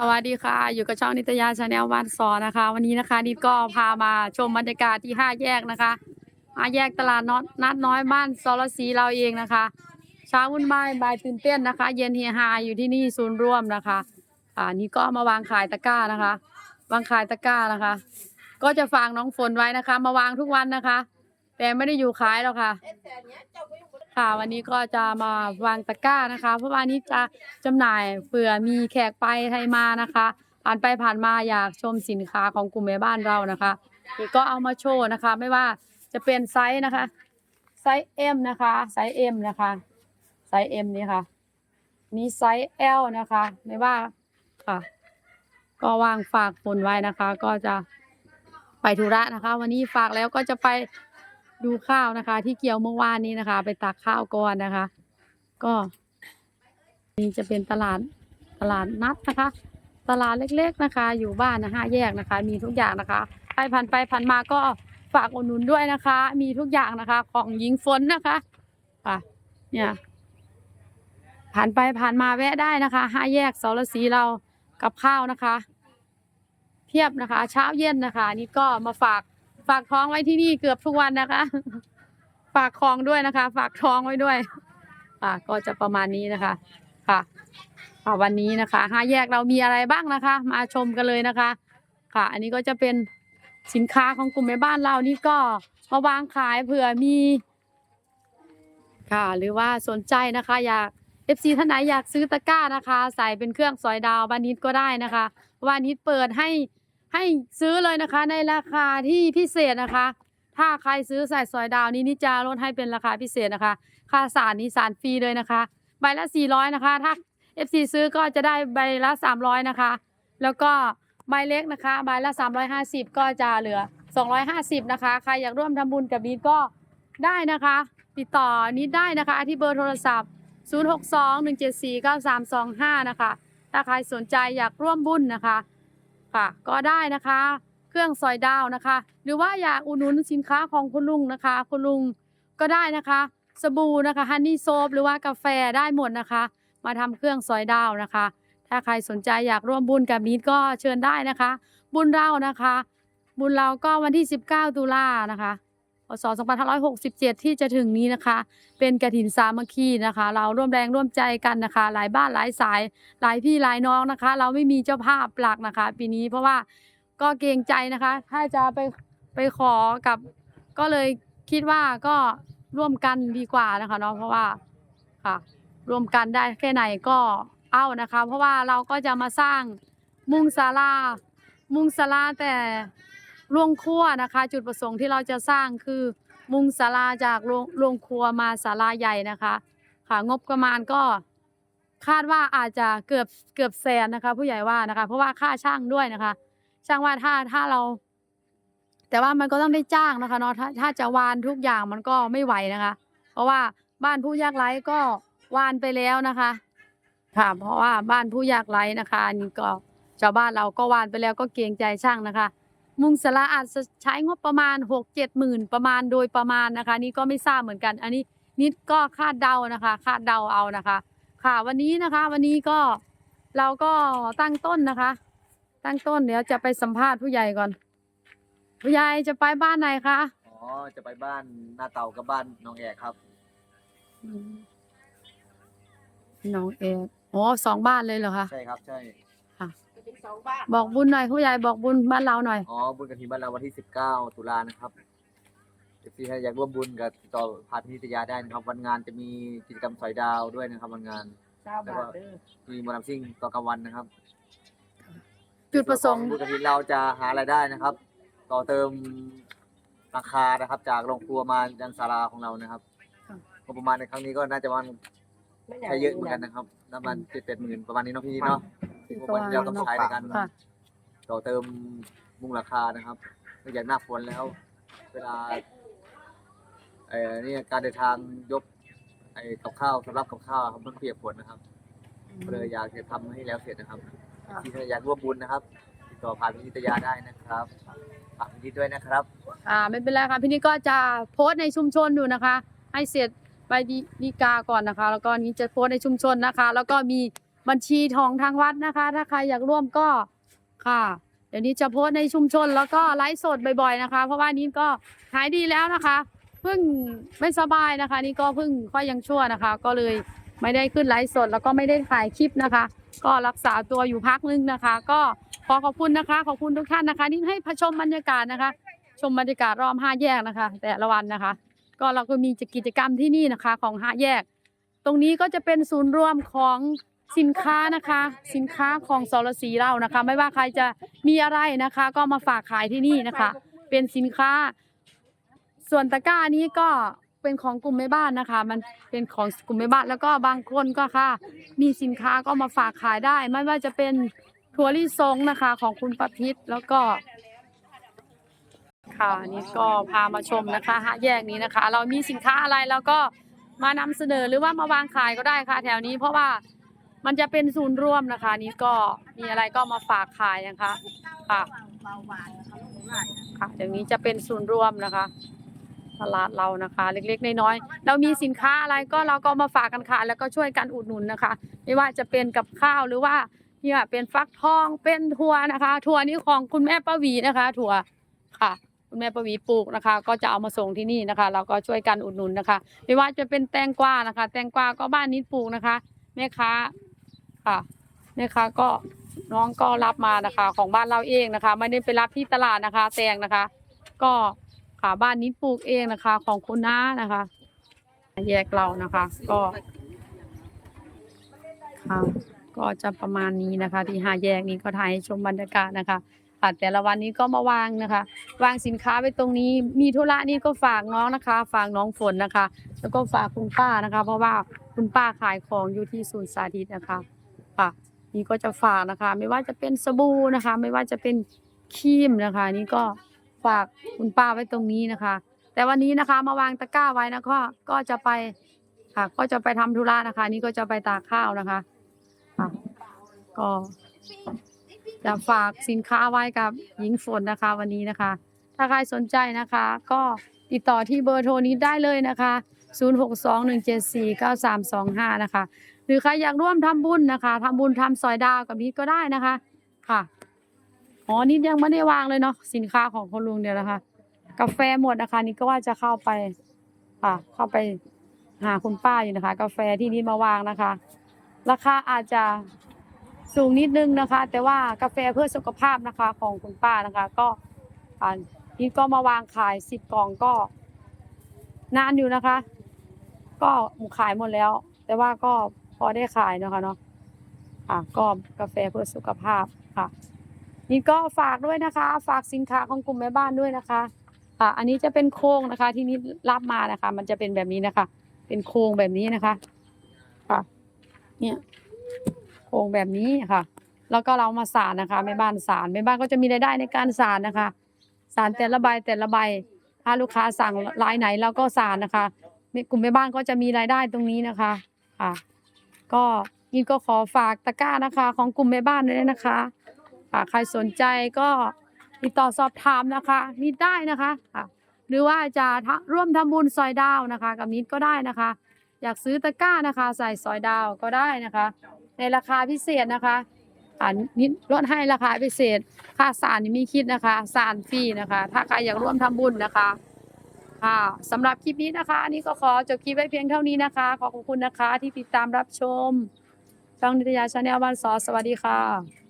สวัสดีค่ะ อยู่กับช่องนิตยาชาแนลบ้านสอนนะคะ วันนี้นะคะนิดก็พามาชมบรรยากาศที่ห้าแยกนะคะห้าแยกตลาดนนัดน้อยบ้านสรศรีเราเองนะคะเช้าวุ่นวายบ่ายตื่นเต้นนะคะ เย็นเฮฮาอยู่ที่นี่ศูนย์ร่วมนะคะ อ่านี่ก็มาวางขายตะกร้านะคะ วางขายตะกร้านะคะ ก็จะฝากน้องฝนไว้นะคะ มาวางทุกวันนะคะ แต่ไม่ได้อยู่ขายหรอกค่ะ ค่ะ วันนี้ก็จะมาวางตะกร้านะคะ เพราะว่านี้จะจำหน่ายเผื่อมีแขกไปไทยมานะคะ ผ่านไปผ่านมาอยากชมสินค้าของกลุ่มแม่บ้านเรานะคะนี่ก็เอามาโชว์นะคะ ไม่ว่าจะเป็นไซส์นะคะ ไซส์ M นะคะ ไซส์ M นะคะ ไซส์ M นี่ค่ะมีไซส์ L นะคะ ไม่ว่าค่ะ ก็วางฝากคนไว้นะคะ ก็จะไปธุระนะคะ วันนี้ฝากแล้วก็จะไป ดูข้าวนะคะ ที่เกี่ยวเมื่อวานนี้นะคะ ไปตักข้าวก่อนนะคะ ก็นี่จะเป็นตลาดตลาดนัดนะคะ ตลาดเล็ก ๆนะคะ อยู่บ้านนะคะแยกนะคะ มีทุกอย่างนะคะใครผ่านไปผ่านมาก็ฝากอุดหนุนด้วยนะคะ มีทุกอย่างนะคะ ของหญิงฝนนะคะค่ะเนี่ยผ่านไปผ่านมาแวะได้นะคะห้าแยกสรศรีเรากับข้าวนะคะ เพียบนะคะ เช้าเย็นนะคะ นี่ก็มาฝาก ฝากท้องไว้ที่นี่เกือบทุกวันนะคะ ฝากคลองด้วยนะคะ ฝากท้องไว้ด้วย ค่ะ ก็จะประมาณนี้นะคะ ค่ะค่ะวันนี้นะคะห้าแยกเรามีอะไรบ้างนะคะ มาชมกันเลยนะคะ ค่ะ อันนี้ก็จะเป็นสินค้าของกลุ่มแม่บ้านเรานี่ก็มาวางขายเผื่อมี ค่ะ หรือว่าสนใจนะคะ อยาก FC ท่านไหนอยากซื้อตะกร้านะคะ ใส่เป็นเครื่องสอยดาวบานิดก็ได้นะคะบานิดเปิดให้ ให้ซื้อเลยนะคะในราคาที่พิเศษนะคะ ถ้าใครซื้อใส่สอยดาวนี้นิจาลดให้เป็นราคาพิเศษนะคะ ค่าสารนี้สารฟรีเลยนะคะ ใบละ 400 นะคะ ถ้า FC ซื้อก็จะได้ใบละ 300 นะคะ แล้วก็ใบเล็กนะคะ ใบละ 350 ก็จะเหลือ 250 นะคะ ใครอยากร่วมทำบุญกับนิดก็ได้นะคะ ติดต่อนิดได้นะคะ ที่เบอร์โทรศัพท์ 0621749325 นะคะ ถ้าใครสนใจอยากร่วมบุญนะคะ ค่ะ ก็ได้นะคะ เครื่องซอยดาวนะคะ หรือว่าอยากอุดหนุนสินค้าของคุณลุงนะคะ คุณลุงก็ได้นะคะ สบู่นะคะฮันนี่โซฟหรือว่ากาแฟได้หมดนะคะ มาทำเครื่องซอยดาวนะคะ ถ้าใครสนใจอยากร่วมบุญกับนิดก็เชิญได้นะคะ บุญเรานะคะ บุญเราก็วันที่ 19 ตุลานะคะ พศ2567 ที่จะถึงนี้นะคะ เป็นกระถินสามัคคีนะคะ เราร่วมแรงร่วมใจกันนะคะ หลายบ้านหลายสาย หลายพี่หลายน้องนะคะ เราไม่มีเจ้าภาพหลักนะคะ ปีนี้เพราะว่าก็เกรงใจนะคะ ถ้าจะไปไปขอกับ ก็เลยคิดว่าก็ร่วมกันดีกว่านะคะเนาะเพราะว่าค่ะร่วมกันได้แค่ไหนก็เอานะคะ เพราะว่าเราก็จะมาสร้างมุงศาลา มุงศาลาแต่ โรงครัวนะคะ จุดประสงค์ที่เราจะสร้างคือมุงศาลาจากโรงโรงครัวมาศาลาใหญ่นะคะ ค่ะงบประมาณก็คาดว่าอาจจะเกือบเกือบแสนนะคะ ผู้ใหญ่ว่านะคะ เพราะว่าค่าช่างด้วยนะคะ ช่างว่าถ้าถ้าเรา แต่ว่ามันก็ต้องได้จ้างนะคะเนาะถ้าถ้าจะวานทุกอย่างมันก็ไม่ไหวนะคะ เพราะว่าบ้านผู้ยากไร้ก็วานไปแล้วนะคะ ค่ะ เพราะว่าบ้านผู้ยากไร้นะคะอันนี่ก็ชาวบ้านเราก็วานไปแล้วก็เกรงใจช่างนะคะ มุงสลาอาจจะใช้งบประมาณหกเจ็ดหมื่นประมาณโดยประมาณนะคะ นี่ก็ไม่ทราบเหมือนกัน อันนี้นิดก็คาดเดานะคะ คาดเดาเอานะคะ ค่ะวันนี้นะคะ วันนี้ก็เราก็ตั้งต้นนะคะ ตั้งต้นเดี๋ยวจะไปสัมภาษณ์ผู้ใหญ่ก่อน ผู้ใหญ่จะไปบ้านไหนคะอ๋อจะไปบ้านนาเต่ากับบ้านน้องแอกครับอืมน้องเอกอ๋อสองบ้านเลยเหรอคะใช่ครับใช่ บอกบุญหน่อยผู้ใหญ่บอกบุญบ้านเราหน่อย อ๋อบุญกฐินบ้านเราวันที่ 19 ตุลานะครับเอฟซีถ้าอยากร่วมบุญกับติดต่อผ่านพินิตยาได้นะครับ วันงานจะมีกิจกรรมสอยดาวด้วยนะครับ วันงานแล้วก็มีหมอลำซิ่งตอนกลางวันนะครับจุดประสงค์บุญกฐินเราจะหารายได้นะครับ ต่อเติมราคานะครับ จากโรงครัวมายังศาลาของเรานะครับงบประมาณในครั้งนี้ก็น่าจะมันใช้เยอะเหมือนกันนะครับประมาณเจ็ดแปดหมื่นประมาณนี้เนาะพี่นิดเนาะ พวกมันเราต้องใช้ในการค่ะ ต่อเติมมุงราคานะครับเนื่องจากหน้าฝนแล้ว เวลาเอ่อนี่การเดินทางยกไอ้กับข้าวสำหรับกับข้าวครับมันเปียกฝนนะครับก็เลยอยากจะทำให้แล้วเสร็จนะครับค่ะ ที่ถ้าอยากร่วมบุญนะครับติดต่อผ่านพินิตยาได้นะครับฝากพินิตด้วยนะครับ อ่าไม่เป็นไรค่ะพี่นี่ก็จะโพสต์ในชุมชนอยู่นะคะ ให้เสร็จไปดีดีกาก่อนนะคะ แล้วก็นี้จะโพสต์ในชุมชนนะคะ แล้วก็มี บัญชีของทางวัดนะคะ ถ้าใครอยากร่วมก็ค่ะ เดี๋ยวนี้จะโพสในชุมชนแล้วก็ไลฟ์สดบ่อยๆนะคะ เพราะว่านี้ก็หายดีแล้วนะคะเพิ่งไม่สบายนะคะ นี่ก็เพิ่งค่อยยังชั่วนะคะ ก็เลยไม่ได้ขึ้นไลฟ์สดแล้วก็ไม่ได้ถ่ายคลิปนะคะ ก็รักษาตัวอยู่พักนึงนะคะ ก็ขอขอบคุณนะคะ ขอบคุณทุกท่านนะคะที่ให้พชมบรรยากาศนะคะ ชมบรรยากาศรอบห้าแยกนะคะ แต่ละวันนะคะ ก็เราก็มีกิจกรรมที่นี่นะคะของห้าแยก ตรงนี้ก็จะเป็นศูนย์รวมของ สินค้านะคะ สินค้าของสรสีเรานะคะ ไม่ว่าใครจะมีอะไรนะคะ ก็มาฝากขายที่นี่นะคะ เป็นสินค้า ส่วนตะกร้านี้ก็เป็นของกลุ่มแม่บ้านนะคะ มันเป็นของกลุ่มแม่บ้านแล้วก็บางคนก็ค่ะ มีสินค้าก็มาฝากขายได้ ไม่ว่าจะเป็นถั่วลิสงนะคะ ของคุณประพิษแล้วก็ค่ะนี่ก็พามาชมนะคะหาแยกนี้นะคะ เรามีสินค้าอะไรเราก็มานำเสนอหรือว่ามาวางขายก็ได้ค่ะ แถวนี้เพราะว่า มันจะเป็นศูนย์รวมนะคะ นี่ก็มีอะไรก็มาฝากขายนะคะค่ะค่ะอย่างนี้จะเป็นศูนย์รวมนะคะ ตลาดเรานะคะ เล็กๆน้อยๆเรามีสินค้าอะไรก็เราก็มาฝากกันขายแล้วก็ช่วยกันอุดหนุนนะคะ ไม่ว่าจะเป็นกับข้าวหรือว่าเนี่ยเป็นฟักทองเป็นถั่วนะคะถั่วนี้ของคุณแม่ป้าวีนะคะถั่วค่ะคุณแม่ประวีปลูกนะคะ ก็จะเอามาส่งที่นี่นะคะ เราก็ช่วยกันอุดหนุนนะคะ ไม่ว่าจะเป็นแตงกวานะคะ แตงกวาก็บ้านนี้ปลูกนะคะแม่ค้า ค่ะแม่ค้าก็น้องก็รับมานะคะ ของบ้านเราเองนะคะ ไม่ได้ไปรับที่ตลาดนะคะ แตงนะคะ ก็ค่ะบ้านนี้ปลูกเองนะคะ ของคุณน้านะคะ แยกเรานะคะ ก็ค่ะก็จะประมาณนี้นะคะ ที่หาแยกนี้ก็ถ่ายให้ชมบรรยากาศนะคะค่ะแต่ละวันนี้ก็มาวางนะคะ วางสินค้าไว้ตรงนี้ มีธุระนี่ก็ฝากน้องนะคะ ฝากน้องฝนนะคะ แล้วก็ฝากคุณป้านะคะ เพราะว่าคุณป้าขายของอยู่ที่ศูนย์สาธิตนะคะ นี่ก็จะฝากนะคะ ไม่ว่าจะเป็นสบู่นะคะ ไม่ว่าจะเป็นครีมนะคะ นี่ก็ฝากคุณป้าไว้ตรงนี้นะคะ แต่วันนี้นะคะมาวางตะกร้าไว้นะก็ก็จะไปค่ะ ก็จะไปทำธุระนะคะ นี่ก็จะไปตากข้าวนะคะค่ะก็จะฝากสินค้าไว้กับหญิงฝนนะคะ วันนี้นะคะ ถ้าใครสนใจนะคะ ก็ติดต่อที่เบอร์โทรนี้ได้เลยนะคะ 0621749325 นะคะ หรือใครอยากร่วมทำบุญนะคะทำบุญทำซอยดาวกับนิดก็ได้นะคะ ค่ะอ๋อนิดยังไม่ได้วางเลยเนาะสินค้าของคุณลุงเดียวนะคะ กาแฟหมดนะคะนิดก็ว่าจะเข้าไป ค่ะ เข้าไปหาคุณป้าอยู่นะคะ กาแฟที่นิดมาวางนะคะ ราคาอาจจะสูงนิดนึงนะคะ แต่ว่ากาแฟเพื่อสุขภาพนะคะของคุณป้านะคะ ก็นี่ก็มาวางขายสิบกล่องก็ นานอยู่นะคะ ก็ขายหมดแล้ว แต่ว่าก็ พอได้ขายเนาะคะเนาะค่ะก็กาแฟเพื่อสุขภาพค่ะนี่ก็ฝากด้วยนะคะ ฝากสินค้าของกลุ่มแม่บ้านด้วยนะคะค่ะอันนี้จะเป็นโครงนะคะ ที่นี่รับมานะคะ มันจะเป็นแบบนี้นะคะ เป็นโครงแบบนี้นะคะ ค่ะ เนี่ยโครงแบบนี้ค่ะ แล้วก็เรามาสารนะคะแม่บ้านสารแม่บ้านก็จะมีรายได้ในการสารนะคะ สารแต่ละใบแต่ละใบ ถ้าลูกค้าสั่งรายไหนเราก็สารนะคะกลุ่มแม่บ้านก็จะมีรายได้ตรงนี้นะคะ ค่ะ ก็ยินก็ขอฝากตะกร้านะคะ ของกลุ่มแม่บ้านด้วยนะคะค่ะใครสนใจก็ติดต่อสอบถามนะคะนิดได้นะคะค่ะหรือว่าจะร่วมทำบุญซอยดาวนะคะ กับนิดก็ได้นะคะ อยากซื้อตะกร้านะคะ ใส่ซอยดาวก็ได้นะคะ ในราคาพิเศษนะคะอ่านิดลดให้ราคาพิเศษ ค่าสารนี่มีคิดนะคะ สารฟรีนะคะ ถ้าใครอยากร่วมทำบุญนะคะ ค่ะสำหรับคลิปนี้นะคะอันนี้ก็ขอจบคลิปไว้เพียงเท่านี้นะคะ ขอขอบคุณนะคะที่ติดตามรับชมช่องนิตยาชาแนลบ้านสอสวัสดีค่ะ